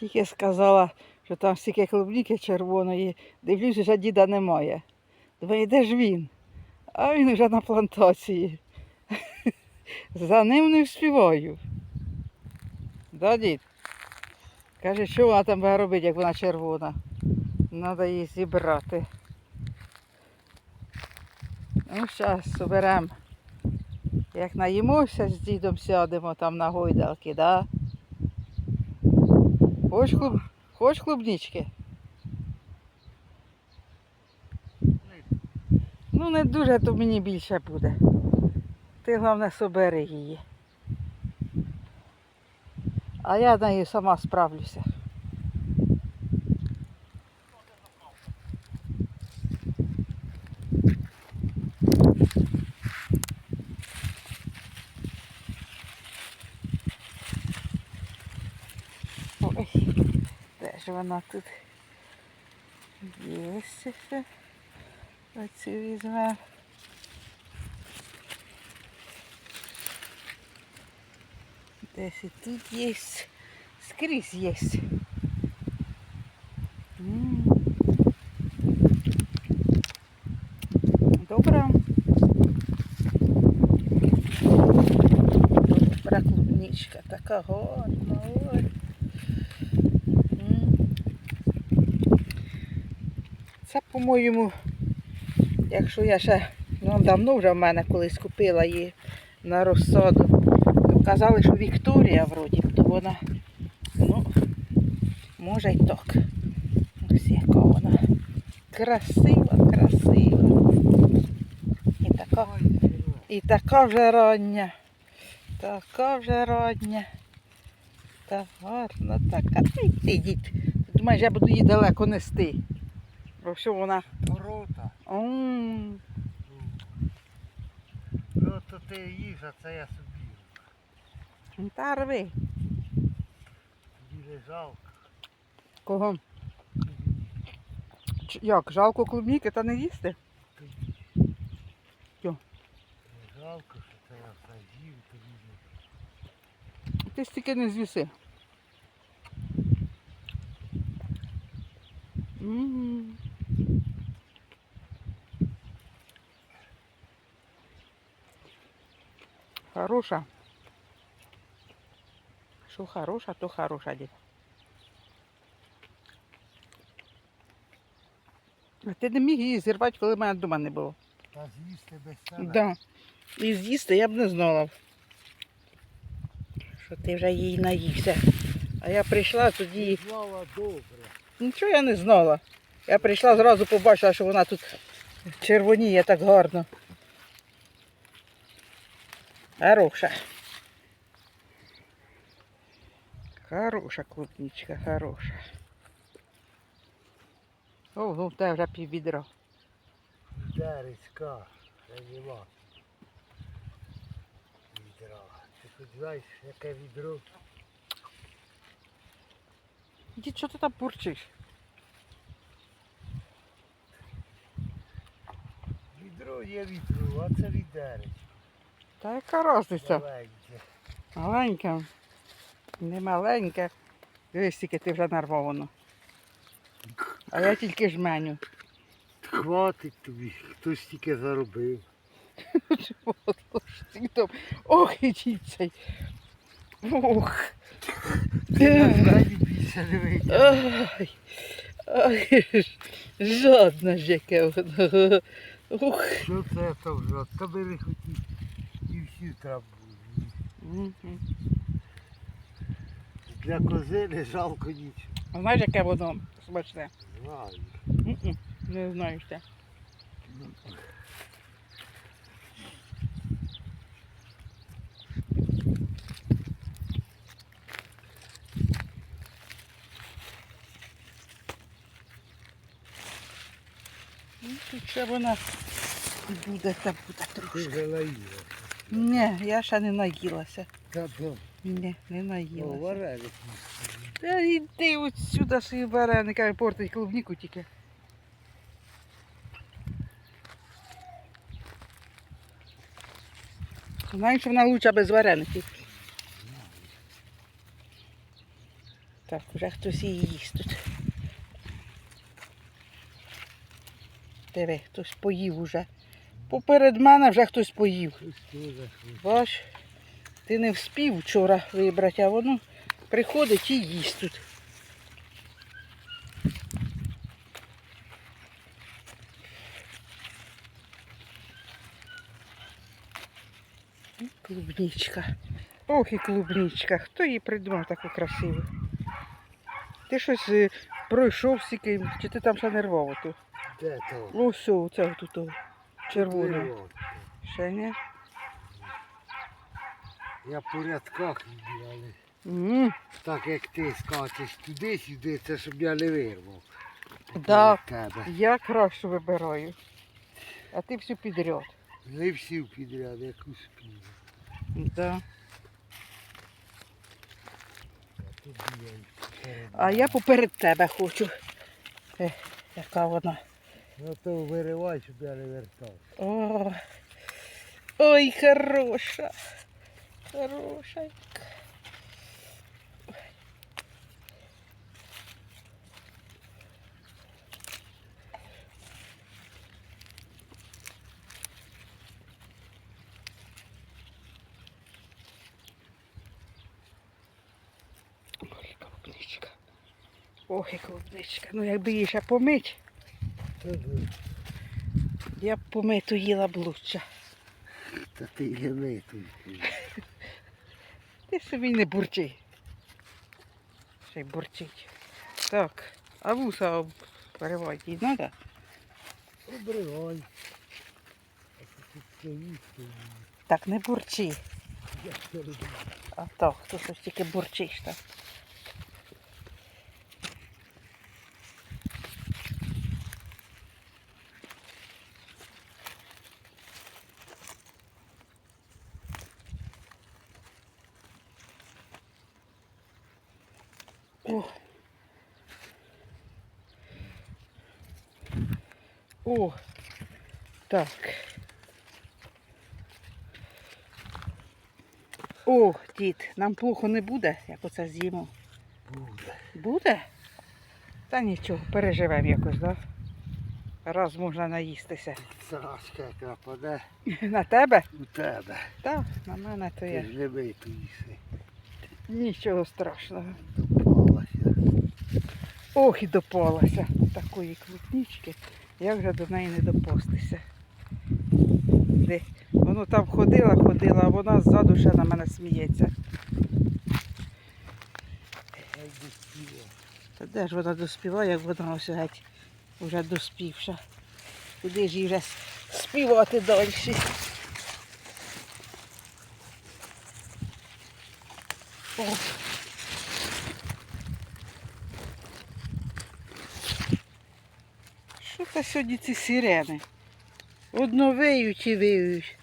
Тільки сказала, що там стільки клубніки червоної. Дивлюсь, вже діда немає. Думаю, де ж він? А він вже на плантації. За ним не вспіваю. Да, дід? Каже, що вона там буде робити, як вона червона. Треба її зібрати. Ну, зараз соберемо. Як наїмося з дідом сядемо там на гойдалки, да? Хоч, клуб... Хоч клубнички? Ну, не дуже, то мені більше буде. Ти головне собери її. А я нею сама справлюся. де ж вона тут? Є ще. Оцю візьме. Десь і тут є. Скрізь є. М. Добре. Добра клубничка, така гарна. Ой. Це, по-моєму, якщо я ще ну, давно вже в мене колись купила її на розсаду, то казали, що Вікторія вроді, то вона, ну, може й так. Ось яка вона. Красива, красива. І така, і така вже рання. Така вже рання. Та гарна, така. Та й ти, дід. Думаєш, я буду її далеко нести. Бо що вона. Ворота. М, Ну то ти їж, а це я собі. Та рви. Тобі жалко. Кого? Ч- Як, жалко клубніки та не їсти? Тобі. Жалко, що це я все їв, тобі не. Ти стільки не з'їси. М. Хороша. Що хороша, то хороша дід. А ти не міг її зірвати, коли мене вдома не було. Та з'їсти без тебе. Да. І з'їсти я б не знала. Що ти вже їй наївся. А я прийшла тоді. Слава добре. Нічого я не знала. Я прийшла зразу побачила, що вона тут червоніє так гарно. Хороша. Хороша клубничка, хороша. О, ну тебе вже піввідра. Дерецька. Це нема. Відра. Ти хоч знаєш, яке відро? Дід, що ти там бурчиш? Відро є відро, а це відерець. Та яка різниця? Маленьке. Маленьке. Не маленьке. Дивись, скільки ти вже нарвовано. А я тільки жменю. Хватить тобі, хтось тільки заробив. Ох, і цей. Ох. Ай. Ай. Жодна ж яке воно. Що це там вже? Та бери хотів всі треба Для кози не жалко нічого. Знаєш, яке воно смачне? Знаю. Не знаю ще. Ну, Тут ще вона буде та буде Ти трошки. Ні, я ще не наїлася. Та то. Ні, не О, наїлася. вареник. Та йди от сюди свої вареники, портить клубніку тільки. Знаєш, що вона лучше без вареників. Так, вже хтось її їсть тут. Диви, хтось поїв уже. Поперед мене вже хтось поїв. Бач, ти не вспів вчора вибрати, а воно приходить і їсть тут. І Клубничка. Ох і клубничка. Хто її придумав таку красиву? Ти щось е, пройшов стільки, чи ти там ще не рвав? Де то? Ось о, це тут о, червоне. Ще не? Я по рядках йду, але М, так як ти скачеш туди-сюди, це щоб я не вирвав. Да. Тебе. Я кращу вибираю. А ти всю підряд. Не всі підряд, як успію. Да. А я поперед тебе хочу. Е, яка вона. Ну то виривай, щоб я не вертав. О, ой, хороша. Хороша. Клубничка. Ой, клубничка. Ну якби її ще помить, я б помиту їла б лучше. Та ти не митуй. Ти собі не бурчи. Ще й бурчить. Так, а вуса об- їй треба? Обривай. То стоїть, стоїть. Так, не бурчи. А так, ти щось тільки бурчиш так. О. О. Так. О, дід, нам плохо не буде, як оце з'їмо. Буде. Буде? Та нічого, переживемо якось, так? Раз можна наїстися. Срачка як нападе На тебе? у тебе. Так, на мене то Ти є. ж не митуєшся. Нічого страшного. Ох, і допалася такої клубнички. Я вже до неї не допустися. Воно там ходила, ходила, а вона ззаду ще на мене сміється. Та де ж вона доспіває, як вона ось геть вже доспівша. Куди ж їй вже співати далі? О. Це сьогодні ці сирени? Одно виють і виють.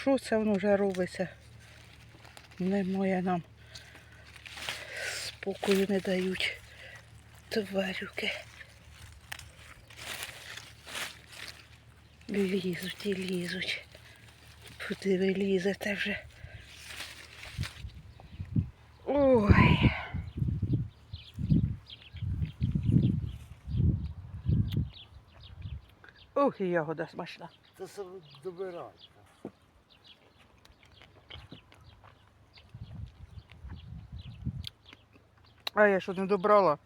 Що це воно вже робиться? Немає нам. Спокою не дають. Тварюки. Лізуть і лізуть. Куди ви лізете вже? Ой. Ох, і ягода смачна. Це саме добирайка. А я що не добрала?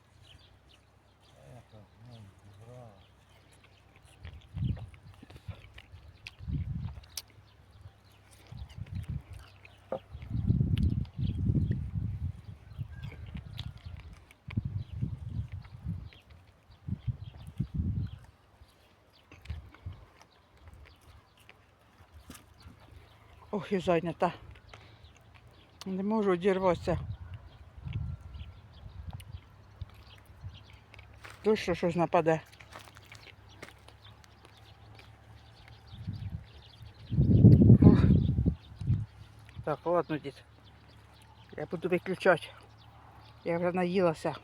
Ох, і зайнята. Не можу одірватися. Точно щось нападе. Ох. Так, ладно, дід. Я буду виключати. Я вже наїлася.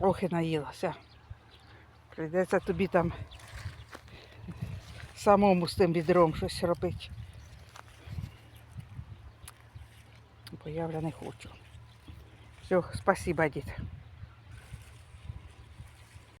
Ох і наїлася. Прийдеться тобі там самому з тим відром щось робити. Бо я вже не хочу. Все, спасибо, дід.